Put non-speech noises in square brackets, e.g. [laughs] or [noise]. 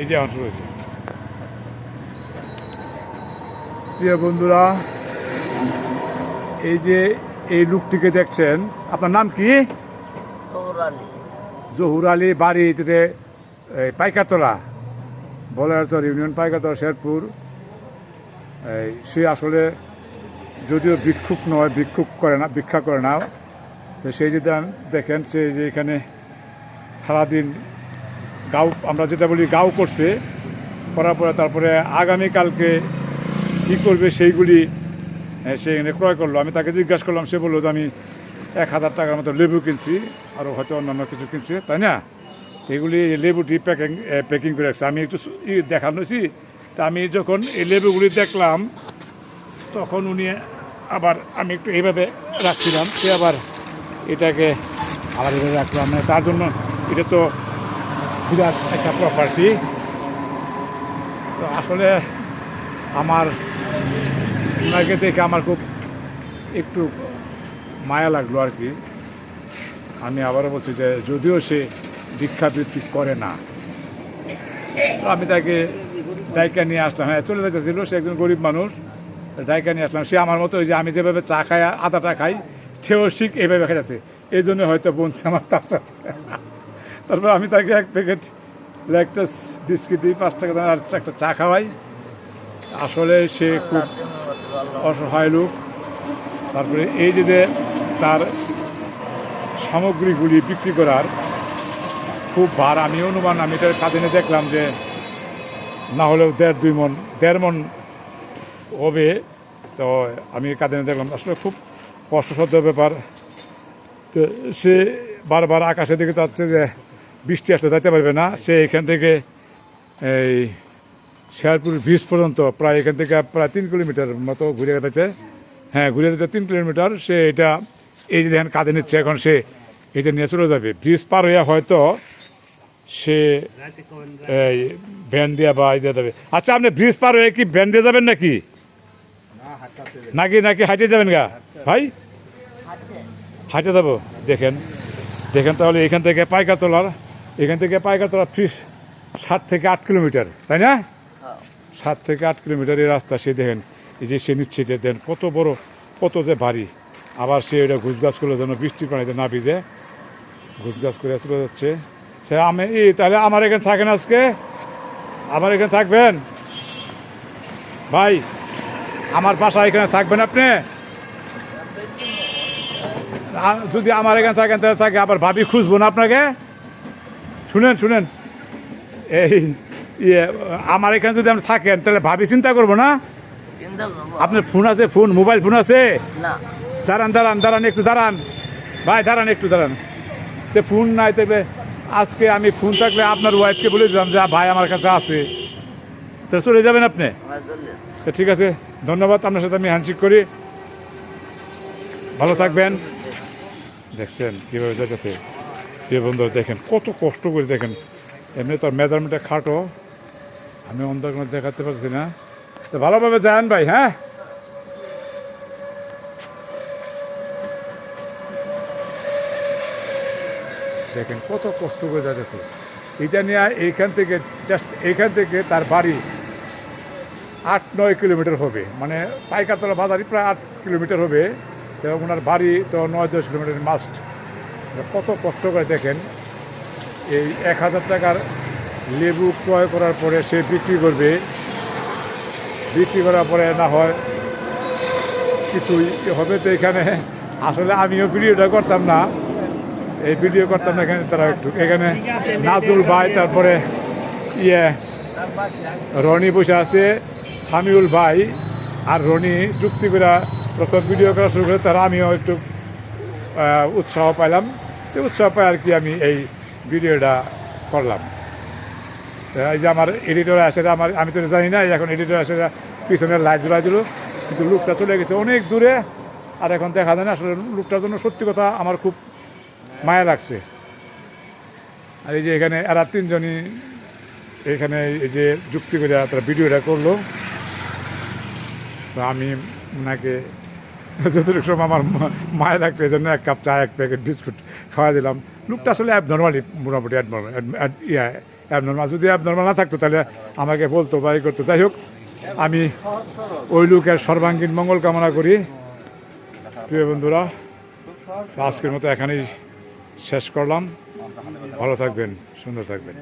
এই যে অংশ রয়েছে। প্রিয় বন্ধুরা এই যে এই লোকটিকে দেখছেন আপনার নাম কি? জহুর আলী বাড়ি এই পাইকারতলা বলারতর ইউনিয়ন পাইকারতলা শেরপুর। এই সে আসলে যদিও ভিক্ষুক নয় ভিক্ষুক করে না ভিক্ষা করে না। তো সেই যদি দেখেন সে যে এখানে সারাদিন গাও, আমরা যেটা বলি গাও করছে, করার পরে তারপরে আগামীকালকে কী করবে সেইগুলি সে এখানে ক্রয় করল। আমি তাকে জিজ্ঞাসা করলাম, সে বলল যে আমি এক হাজার টাকার মতো লেবু কিনছি আরও হয়তো অন্যান্য কিছু কিনছে, তাই না? এগুলি লেবুটি প্যাকিং প্যাকিং করে রাখছে। আমি একটু দেখানোছি তা আমি যখন এই লেবুগুলি দেখলাম, তখন উনি আবার আমি একটু এইভাবে রাখছিলাম, সে আবার এটাকে আবার এভাবে রাখলাম মানে তার জন্য এটা তো বিরাট একটা প্রপার্টি তো আসলে আমার ওনাকে দেখে আমার খুব একটু মায়া লাগল আর কি। আমি আবারও বলছি যে যদিও সে ভিক্ষাবৃত্তি করে না, আমি তাকে ডাইকা নিয়ে আসলাম। হ্যাঁ চলে যেতেছিল সে একজন গরিব মানুষ ডাইকা নিয়ে আসলাম। সে আমার মতো ওই যে আমি যেভাবে চা খাই, আদাটা খাই, সেও শিখ এইভাবে খাইছে এই জন্য হয়তো বলছে আমার তার সাথে। তারপর আমি তাকে এক প্যাকেট ল্যাকটাস বিস্কিট দিই, পাঁচ টাকা দামের আর একটা চা খাওয়াই। আসলে সে খুব অসহায় লোক। তারপরে এই যে তার সামগ্রীগুলি বিক্রি করার খুব ভার, আমি অনুমান, আমি এটা কাদিনে দেখলাম যে না হলেও দেড়, দুই মন, দেড় মন হবে। তো আমি কাদিনে দেখলাম, আসলে খুব কষ্টসাধ্য ব্যাপার। তো সে বারবার আকাশের দিকে চাচ্ছে যে বৃষ্টি আসলে যাইতে পারবে না। সে এখান থেকে এই শেয়ারপুর ব্রিজ পর্যন্ত প্রায় এখান থেকে প্রায় তিন কিলোমিটার মতো ঘুরে যেতে হ্যাঁ ঘুরে যেতে তিন কিলোমিটার। সে এটা, এই যে দেখেন কাঁধে নিচ্ছে, এখন সে এটা নিয়ে চলে যাবে। ব্রিজ পার হইয়া হয়তো সে ভ্যান দিয়া বা দিয়ে যাবে। আচ্ছা আপনি ব্রিজ পার হয়ে কি ভ্যান দিয়ে যাবেন নাকি? নাকি নাকি হাইটে যাবেন গা? ভাই? হাইটে যাব। দেখেন দেখেন তাহলে এখান থেকে পাইকাতলার এখান থেকে পাইকাতলা ত্রিশ, সাত থেকে আট কিলোমিটার, তাই না? সাত থেকে আট কিলোমিটার এই রাস্তা সে দেখেন, এই যে সে নিচ্ছে যে দেন কত বড়, কত যে ভারী। আবার সে এটা ঘুষগাছ করলে যেন বৃষ্টির পানিতে না ভিজে ঘুষগাছ করে চলে যাচ্ছে। সে আমি এই তাহলে আমার এখানে থাকেন আজকে? আমার এখানে থাকবেন? ভাই, আমার বাসা এখানে থাকবেন আপনি? যদি আমার এখানে থাকেন, তাহলে থাকে আবার ভাবি খুঁজবো না আপনাকে? শুনেন শুনেন। এই ইয়ে আমার এখানে যদি আপনি থাকেন তাহলে ভাবি চিন্তা করব না? আপনার ফোন আছে ফোন মোবাইল ফোন আছে? দাঁড়ান দাঁড়ান দাঁড়ান একটু দাঁড়ান। ভাই দাঁড়ান একটু দাঁড়ান। তো ফোন নাই তবে আজকে আমি ফোন থাকলে আপনার ওয়াইফকে বলে দিলাম যে ভাই আমার কাছে আছে। তো চলে যাবেন আপনি? চলে তো ঠিক আছে ধন্যবাদ। আপনার সাথে আমি হ্যান্ডশেক করি। ভালো থাকবেন। দেখছেন কীভাবে যেতেছে প্রিয় বন্ধুরা দেখেন, কত কষ্ট করে দেখেন। এমনি তো মেজারমেন্টে খাটো। আমি অন্ধকার দেখাতে পারছি না। তো ভালোভাবে যান ভাই হ্যাঁ? দেখেন, কত কষ্ট করে যাচ্ছে। এটা নিয়ে এইখান থেকে জাস্ট এইখান থেকে তার বাড়ি আট নয় কিলোমিটার হবে। মানে পাইকাতলা বাজারই প্রায় আট কিলোমিটার হবে। তো ওনার বাড়ি তো নয় দশ কিলোমিটার মাস্ট। কত কষ্ট করে দেখেন, এই এক হাজার টাকার লেবু ক্রয় করার পরে সে বিক্রি করবে। বিক্রি করার পরে না হয় কিছুই হবে তো এখানে। আসলে আমিও ভিডিওটা করতাম না। এই ভিডিও করতাম না এখানে, তারা একটু এখানে নাজুল ভাই, তারপরে ইয়ে রনি বসে আছে, সামিউল ভাই আর রনি যুক্তি করে প্রথম ভিডিও করা শুরু করে, তারা আমিও একটু উৎসাহ পাইলাম। তো উৎসাহ পাই আর কি আমি এই ভিডিওটা করলাম। এই যে আমার এডিটর আসে আমার আমি তো জানি না এখন এডিটর আসে পিছনে লাইট জ্বলাই দিল, কিন্তু লুকটা চলে গেছে অনেক দূরে, আর এখন দেখা যায় না, আসলে লুকটার জন্য সত্যি কথা আমার খুব মায়া লাগছে। আর এই যে এখানে এরা তিনজনই এখানে এই যে যুক্তি করে তারা ভিডিওটা করল। তো আমি ওনাকে [laughs] যতটুকু সময় আমার মায়া লাগছে, এই জন্য এক কাপ চা, এক প্যাকেট বিস্কুট খাওয়া দিলাম। লুকটা আসলে নর্মালি মোটামুটি ইয়া অ্যাবনর্মাল যদি অ্যাবনর্মাল না থাকতো, তাহলে আমাকে বলতো বা ই করতো। যাই হোক, আমি ওই লোকের সর্বাঙ্গীন মঙ্গল কামনা করি। প্রিয় বন্ধুরা, আজকের মতো এখানেই শেষ করলাম। ভালো থাকবেন, সুন্দর থাকবেন।